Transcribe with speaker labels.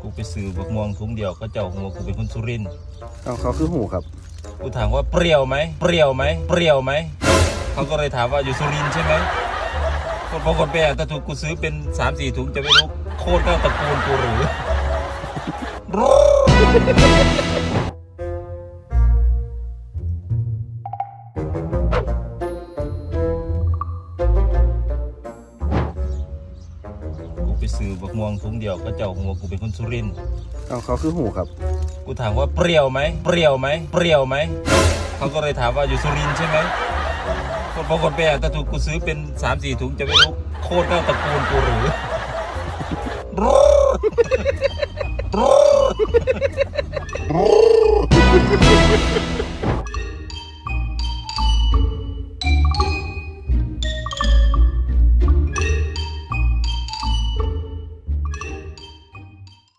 Speaker 1: กูไปซื้อบักม่วงถุงเดียวเขาเจ้าหัวกูเป็นคนสุรินทร์
Speaker 2: เอาเขาคือหูครับ
Speaker 1: กูถามว่าเปรี้ยวไหมเปรี้ยวไหมเปรี้ยวไหมเขาก็เลยถามว่าอยู่สุรินทร์ใช่ไหมคนบางคนไปอะถ้าถูกกูซื้อเป็นสามสี่ถุงจะไม่รู้โคตรก็ตระกูลกูหรือ กูไปซื้อบักม่วงถุงเดียวเขาเจ้าหัวกูเป็นคนสุรินทร์
Speaker 2: เอาเขาคือหูครับ
Speaker 1: กูถามว่าเปรี้ยวไหมเปรี้ยวไหมเปรี้ยวไหมเขาก็เลยถามว่าอยู่สุรินทร์ใช่ไหมคนบางคนไปอะถ้าถูกกูซื้อเป็นสามสี่ถุงจะไม่รู้โคตรก็ตระกูลกูหรือรู้รู้